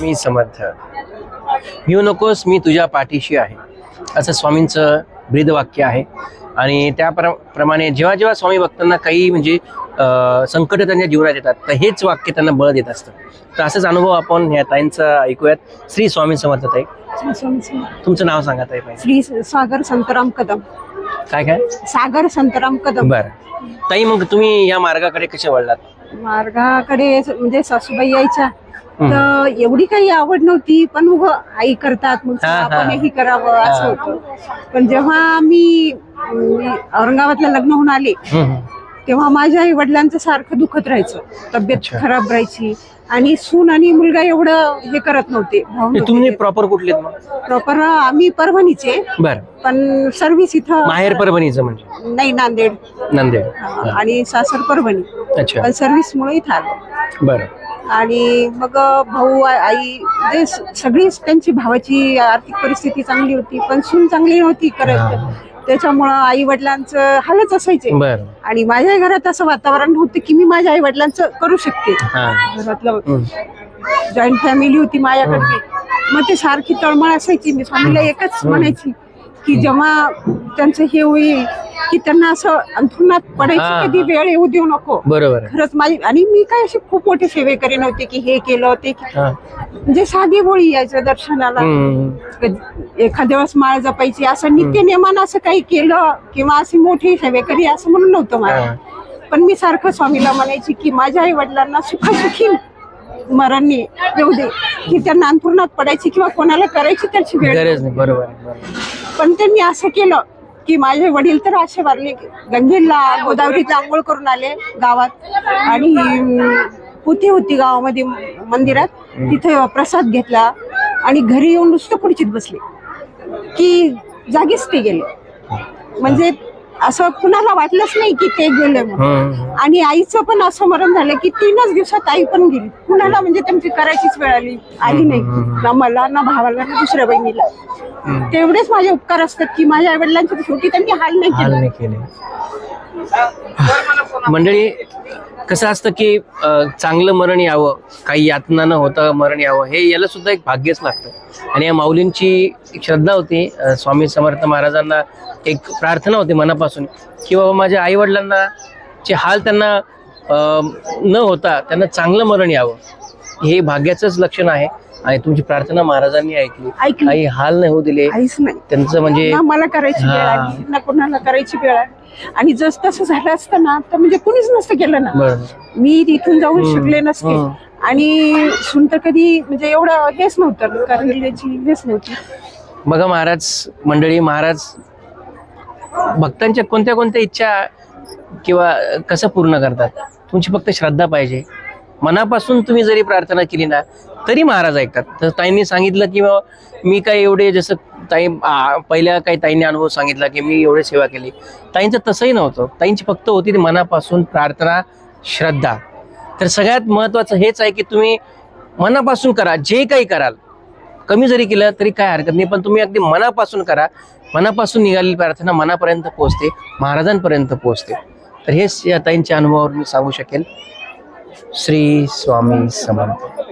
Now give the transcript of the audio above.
मी समर्थ. भिऊ नकोस मी तुझ्या पाठीशी आहे. असं स्वामींचं ब्रीदवाक्य आहे. आणि त्या प्र प्रमाणे जेव्हा जेव्हा स्वामी भक्तांना काही म्हणजे संकट त्यांच्या जीवनात येतात तर हेच वाक्य त्यांना बळ देत असतं. तर असाच अनुभव आपण ह्या ताईंचा ऐकूयात. श्री स्वामी समर्थ ताई. तुमचं नाव सांगा ताई श्री सागर संतराम कदम. काय काय? सागर संतराम कदम. बरं. ताई मग तुम्ही या मार्गाकडे कसे वळलात? मार्गाकडे म्हणजे सासूबाई यायच्या. तर एवढी काही आवड नव्हती पण उग आई करतात मग. आपणही करावं असं. होतं. पण जेव्हा मी अं, औरंगाबादला लग्न होऊन आले. तेव्हा माझ्या आई वडिलांचं सारखं दुखत राहायचं. तब्येत. खराब राहायची. आणि सून आणि मुलगा एवढं हे करत नव्हते. तुम्ही प्रॉपर कुठले मग? प्रॉपर आम्ही परभणीचे. बरं. पण सर्व्हिस इथं माहेर परभणीचं म्हणजे? नाही नांदेड. नांदेड. आणि सासर परभणी. अच्छा. पण सर्व्हिस मुळे इथं आलो. बरं. आणि मग भाऊ आई म्हणजे सगळीच त्यांची भावाची आर्थिक परिस्थिती चांगली होती पण सून चांगली नव्हती. करत. त्याच्यामुळं आई वडिलांचं हालच असायचे. बरं. आणि माझ्या घरात असं वातावरण होतं की मी माझ्या आई वडिलांचं करू शकते. हा. घरातलं. जॉईंट फॅमिली होती माझ्याकडे मग ते सारखी तळमळ असायची. मी स्वामीला एकच म्हणायची की जेव्हा त्यांचं हे होईल की त्यांना असं अंथरुणात हा, पडायची कधी हा. वेळ येऊ देऊ नको बरोबर आहे. खरंच माझी आणि मी काय अशी खूप मोठे सेवेकरी नव्हते की हे केलं ते केलं. हा. म्हणजे साधी बोळी यायचं दर्शनाला हम्म. कधी- एखाद्या वेळेस माळ जपायची असं नित्य नेमानं असं काही केलं किंवा अशी मोठी सेवेकरी असं म्हणून नव्हतं मला. पण मी सारखं स्वामीला म्हणायची की माझ्या आई वडिलांना सुखासुखी मरण येऊ दे की त्यांना अंथरुणात पडायची किंवा कोणाला करायची त्याची वेळ गरज नाही बरोबर आहे, बरोबर. पण त्यांनी असं केलं की माझे वडील तर असे वारले गंगेला गोदावरीत आंघोळ करून आले गावात. आणि पुती होती गावामध्ये मंदिरात. तिथे प्रसाद घेतला आणि घरी येऊन नुसतं खुर्चीत बसले. की जागीच ते गेले. म्हणजे असं कुणाला वाटलंच नाही की ते गेले म्हणून. आणि आईचं पण असं मरण झालं की तीनच दिवसात आई पण गेली. कुणाला म्हणजे त्यांची करायचीच वेळ आली आली नाही. ना मला ना भावाला ना दुसऱ्या बहिणीला. तेवढेच माझे उपकार असतात की माझ्या आई वडिलांच्या शेवटी त्यांनी हाल नाही हाल केला. नाही केले. मंडळी कसं असतं की चांगलं मरण यावं काही यातना न होता मरण यावं हे याला सुद्धा एक भाग्यच लागतं. आणि या माऊलींची श्रद्धा होती स्वामी समर्थ महाराजांना एक प्रार्थना होती मनापासून की बाबा माझ्या आई वडिलांना चे हाल त्यांना न होता त्यांना चांगलं मरण यावं. हे भाग्याचंच लक्षण आहे. आणि तुमची प्रार्थना महाराजांनी ऐकली. काही हाल नाही होऊ दिले. त्यांचं म्हणजे मला करायची वेळ. आली ना कोणाला करायची वेळ आली. आणि जस तसं झालं असतं ना तर म्हणजे कुणीच नसतं केलं ना. मी तिथून जाऊन शिकले नसते. आणि सुन तर कधी म्हणजे एवढं हेच नव्हतं. कारण त्याची हेच नव्हती. बघा महाराज मंडळी महाराज भक्तांच्या कोणत्या कोणत्या इच्छा किंवा कसं पूर्ण करतात? तुमची फक्त श्रद्धा पाहिजे. मनापासून तुम्ही जरी प्रार्थना केली ना तरी महाराज ऐकतात. तर ताईंनी सांगितलं की मी काय एवढे जसं ताई पहिल्या काही ताईंनी अनुभव सांगितला की मी एवढे सेवा केली. ताईंचं तसंही नव्हतं. ताईंची फक्त होती ती मनापासून प्रार्थना श्रद्धा. तर सगळ्यात महत्त्वाचं हेच आहे की तुम्ही मनापासून करा जे काही कराल. कमी जरी केलं तरी काय हरकत नाही पण तुम्ही अगदी मनापासून करा. मनापासून निघालेली प्रार्थना मनापर्यंत पोहोचते महाराजांपर्यंत पोहोचते. तर हेच या ताईंच्या अनुभवावर मी सांगू शकेल. श्री स्वामी समर्थ.